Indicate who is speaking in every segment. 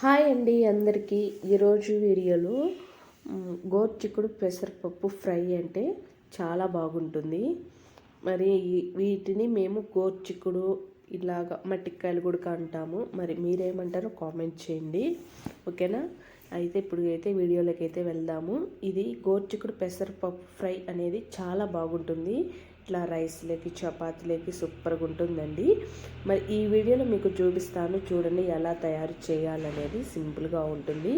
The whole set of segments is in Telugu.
Speaker 1: హాయ్ అండి అందరికీ. ఈరోజు వీడియోలో గోర్ గోర్చిక్కుడు పెసరపప్పు ఫ్రై అంటే చాలా బాగుంటుంది. మరి వీటిని మేము గోర్చిక్కుడు ఇలాగా మట్టికాయలు కూడా అంటాము. మరి మీరేమంటారో కామెంట్ చేయండి. ఓకేనా? అయితే ఇప్పుడు అయితే వీడియోలోకి అయితే వెళ్దాము. ఇది గోర్చిక్కుడు పెసరపప్పు ఫ్రై అనేది చాలా బాగుంటుంది. ఇట్లా రైస్లోకి చపాతీలోకి సూపర్గా ఉంటుందండి. మరి ఈ వీడియోలో మీకు చూపిస్తాను చూడండి ఎలా తయారు చేయాలనేది సింపుల్గా ఉంటుంది.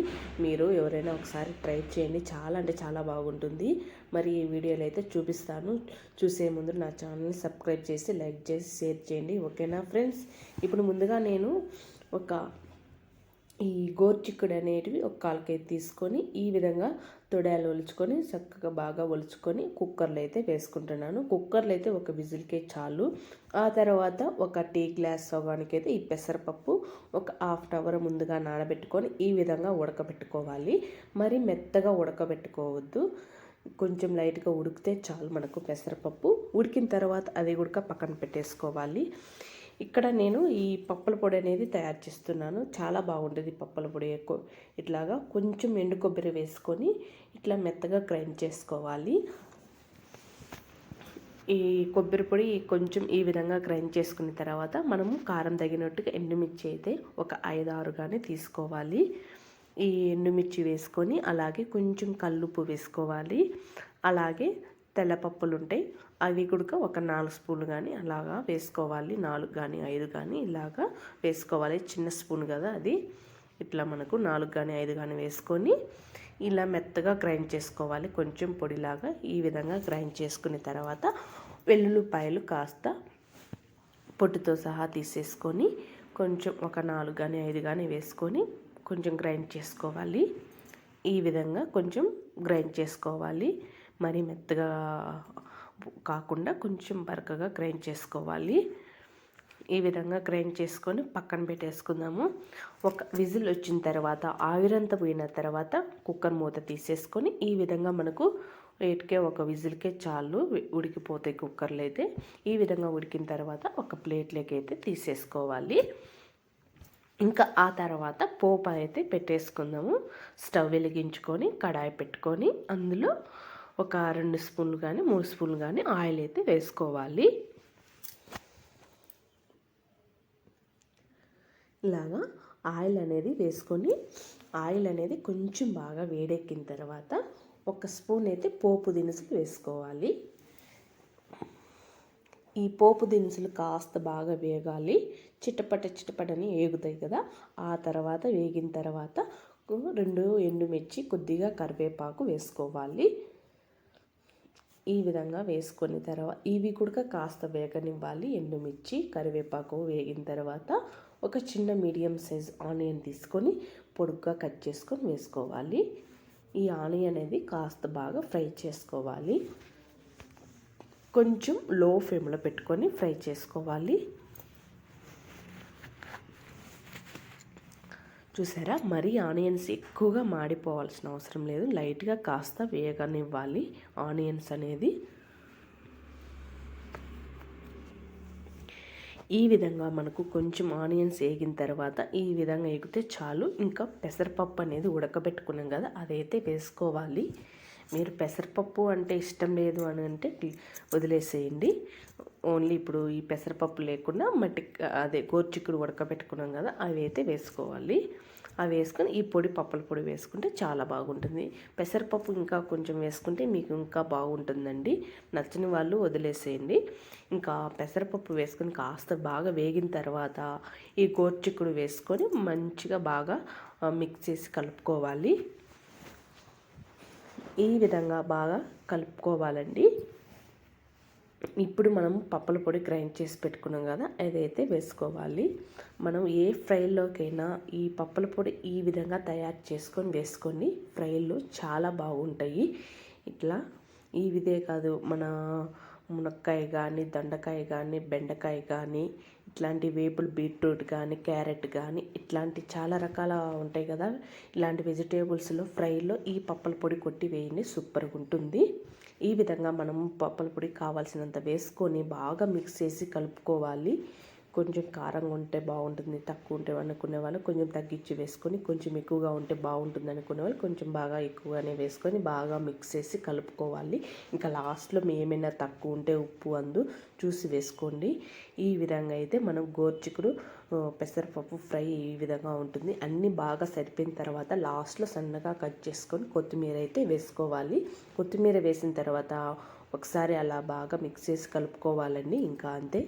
Speaker 1: మీరు ఎవరైనా ఒకసారి ట్రై చేయండి. చాలా అంటే చాలా బాగుంటుంది. మరి ఈ వీడియోలో అయితే చూపిస్తాను. చూసే ముందు నా ఛానల్ని సబ్స్క్రైబ్ చేసి లైక్ చేసి షేర్ చేయండి. ఓకేనా ఫ్రెండ్స్? ఇప్పుడు ముందుగా నేను ఒక ఈ గోర్చిక్కుడు అనేటివి ఒక కాలుకైతే తీసుకొని ఈ విధంగా తొడాలు ఒలుచుకొని చక్కగా బాగా ఒలుచుకొని కుక్కర్లో అయితే వేసుకుంటున్నాను. కుక్కర్లో అయితే ఒక విజిల్కే చాలు. ఆ తర్వాత ఒక టీ గ్లాస్ సగానికి అయితే ఈ పెసరపప్పు ఒక హాఫ్ అన్ అవర్ ముందుగా నానబెట్టుకొని ఈ విధంగా ఉడకబెట్టుకోవాలి. మరి మెత్తగా ఉడకబెట్టుకోవద్దు. కొంచెం లైట్గా ఉడికితే చాలు మనకు పెసరపప్పు. ఉడికిన తర్వాత అది కూడా పక్కన పెట్టేసుకోవాలి. ఇక్కడ నేను ఈ పప్పుల పొడి అనేది తయారు చేస్తున్నాను. చాలా బాగుంటుంది పప్పుల పొడి ఎక్కువ. ఇట్లాగా కొంచెం ఎండు కొబ్బరి వేసుకొని ఇట్లా మెత్తగా గ్రైండ్ చేసుకోవాలి. ఈ కొబ్బరి పొడి కొంచెం ఈ విధంగా గ్రైండ్ చేసుకున్న తర్వాత మనము కారం తగినట్టుగా ఎండుమిర్చి అయితే ఒక ఐదు కానీ తీసుకోవాలి. ఈ ఎండుమిర్చి వేసుకొని అలాగే కొంచెం కల్లుప్పు వేసుకోవాలి. అలాగే తెల్లపప్పులు ఉంటాయి అవి కూడా ఒక నాలుగు స్పూన్లు కానీ అలాగా వేసుకోవాలి. నాలుగు కానీ ఐదు కానీ ఇలాగా వేసుకోవాలి. చిన్న స్పూన్ కదా అది. ఇట్లా మనకు నాలుగు కానీ ఐదు కానీ వేసుకొని ఇలా మెత్తగా గ్రైండ్ చేసుకోవాలి. కొంచెం పొడిలాగా ఈ విధంగా గ్రైండ్ చేసుకున్న తర్వాత వెల్లుల్లిపాయలు కాస్త పొట్టుతో సహా తీసేసుకొని కొంచెం ఒక నాలుగు కానీ ఐదు కానీ వేసుకొని కొంచెం గ్రైండ్ చేసుకోవాలి. ఈ విధంగా కొంచెం గ్రైండ్ చేసుకోవాలి. మరి మెత్తగా కాకుండా కొంచెం బరకగా గ్రైండ్ చేసుకోవాలి. ఈ విధంగా గ్రైండ్ చేసుకొని పక్కన పెట్టేసుకుందాము. ఒక విజిల్ వచ్చిన తర్వాత ఆవిరంతా పోయిన తర్వాత కుక్కర్ మూత తీసేసుకొని ఈ విధంగా మనకు ఎయిట్కే ఒక విజిల్కే చాలు ఉడికిపోతాయి కుక్కర్లు అయితే. ఈ విధంగా ఉడికిన తర్వాత ఒక ప్లేట్లోకి అయితే తీసేసుకోవాలి. ఇంకా ఆ తర్వాత పోపు అయితే పెట్టేసుకుందాము. స్టవ్ వెలిగించుకొని కడాయి పెట్టుకొని అందులో ఒక రెండు స్పూన్లు కానీ మూడు స్పూన్లు కానీ ఆయిల్ అయితే వేసుకోవాలి. ఇలాగా ఆయిల్ అనేది వేసుకొని ఆయిల్ అనేది కొంచెం బాగా వేడెక్కిన తర్వాత ఒక స్పూన్ అయితే పోపు దినుసులు వేసుకోవాలి. ఈ పోపు దినుసులు కాస్త బాగా వేగాలి. చిట్టపట చిట్టపటని వేగుతాయి కదా ఆ తర్వాత వేగిన తర్వాత రెండు ఎండుమిర్చి కొద్దిగా కరివేపాకు వేసుకోవాలి. ఈ విధంగా వేసుకున్న తర్వాత ఇవి కూడా కాస్త వేగనివ్వాలి. ఎండుమిర్చి కరివేపాకు వేగిన తర్వాత ఒక చిన్న మీడియం సైజ్ ఆనియన్ తీసుకొని పొడుగ్గా కట్ చేసుకొని వేసుకోవాలి. ఈ ఆనియన్ అనేది కాస్త బాగా ఫ్రై చేసుకోవాలి. కొంచెం లో ఫ్లేమ్లో పెట్టుకొని ఫ్రై చేసుకోవాలి. చూసారా? మరీ ఆనియన్స్ ఎక్కువగా మాడిపోవాల్సిన అవసరం లేదు. లైట్గా కాస్త వేగనివ్వాలి ఆనియన్స్ అనేది. ఈ విధంగా మనకు కొంచెం ఆనియన్స్ వేగిన తర్వాత ఈ విధంగా ఎగితే చాలు. ఇంకా పెసరపప్పు అనేది ఉడకబెట్టుకున్నాం కదా అదైతే వేసుకోవాలి. మీరు పెసరపప్పు అంటే ఇష్టం లేదు అని అంటే వదిలేసేయండి. ఓన్లీ ఇప్పుడు ఈ పెసరపప్పు లేకుండా మట్టి అదే గోర్చిక్కుడు ఉడకబెట్టుకున్నాం కదా అవి అయితే వేసుకోవాలి. అవి వేసుకొని ఈ పొడి పప్పుల పొడి వేసుకుంటే చాలా బాగుంటుంది. పెసరపప్పు ఇంకా కొంచెం వేసుకుంటే మీకు ఇంకా బాగుంటుందండి. నచ్చని వాళ్ళు వదిలేసేయండి. ఇంకా పెసరపప్పు వేసుకొని కాస్త బాగా వేగిన తర్వాత ఈ గోర్చిక్కుడు వేసుకొని మంచిగా బాగా మిక్స్ చేసి కలుపుకోవాలి. ఈ విధంగా బాగా కలుపుకోవాలండి. ఇప్పుడు మనం పప్పుల పొడి గ్రైండ్ చేసి పెట్టుకున్నాం కదా అదైతే వేసుకోవాలి మనం ఏ ఫ్రైల్లోకైనా ఈ పప్పుల పొడి ఈ విధంగా తయారు చేసుకొని వేసుకొని ఫ్రైలు చాలా బాగుంటాయి. ఇట్లా ఈ విధే కాదు మన మునక్కాయ కానీ దొండకాయ కానీ బెండకాయ కానీ ఇట్లాంటి వేపులు బీట్రూట్ కానీ క్యారెట్ కానీ ఇట్లాంటి చాలా రకాల ఉంటాయి కదా. ఇలాంటి వెజిటేబుల్స్లో ఫ్రైలో ఈ పప్పుల పొడి కొట్టి వేయండి సూపర్గా ఉంటుంది. ఈ విధంగా మనం పప్పుల పొడి కావాల్సినంత వేసుకొని బాగా మిక్స్ చేసి కలుపుకోవాలి. కొంచెం కారంగా ఉంటే బాగుంటుంది తక్కువ ఉంటే అనుకునే వాళ్ళు కొంచెం తగ్గించి వేసుకొని కొంచెం ఎక్కువగా ఉంటే బాగుంటుంది అనుకునే వాళ్ళు కొంచెం బాగా ఎక్కువగానే వేసుకొని బాగా మిక్స్ చేసి కలుపుకోవాలి. ఇంకా లాస్ట్లో మీ ఏమైనా తక్కువ ఉంటే ఉప్పు అందు చూసి వేసుకోండి. ఈ విధంగా అయితే మనం గోర్చికుడు పెసరపప్పు ఫ్రై ఈ విధంగా ఉంటుంది. అన్నీ బాగా సరిపోయిన తర్వాత లాస్ట్లో సన్నగా కట్ చేసుకొని కొత్తిమీర అయితే వేసుకోవాలి. కొత్తిమీర వేసిన తర్వాత ఒకసారి అలా బాగా మిక్స్ చేసి కలుపుకోవాలండి. ఇంకా అంతే.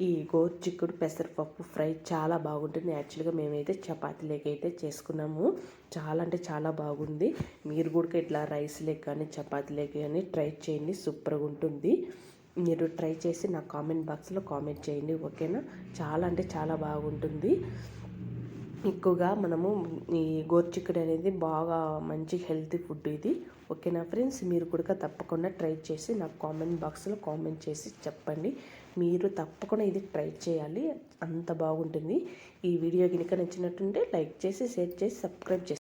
Speaker 1: ఈ గోరుచిక్కుడు పెసరపప్పు ఫ్రై చాలా బాగుంటుంది. యాక్చువల్గా మేమైతే చపాతీలోకి అయితే చేసుకున్నాము. చాలా అంటే చాలా బాగుంది. మీరు కూడా ఇట్లా రైస్ లేక కానీ చపాతీలోకి కానీ ట్రై చేయండి. సూపర్గా ఉంటుంది. మీరు ట్రై చేసి నా కామెంట్ బాక్స్లో కామెంట్ చేయండి. ఓకేనా? చాలా అంటే చాలా బాగుంటుంది. ఎక్కువగా మనము ఈ గోరుచిక్కుడు అనేది బాగా మంచి హెల్తీ ఫుడ్ ఇది. ఓకేనా ఫ్రెండ్స్? మీరు కూడా తప్పకుండా ట్రై చేసి నాకు కామెంట్ బాక్స్లో కామెంట్ చేసి చెప్పండి. మీరు తప్పకుండా ఇది ట్రై చేయాలి. అంత బాగుంటుంది. ఈ వీడియో కనుక నచ్చినట్టుంటే లైక్ చేసి షేర్ చేసి సబ్స్క్రైబ్ చేసి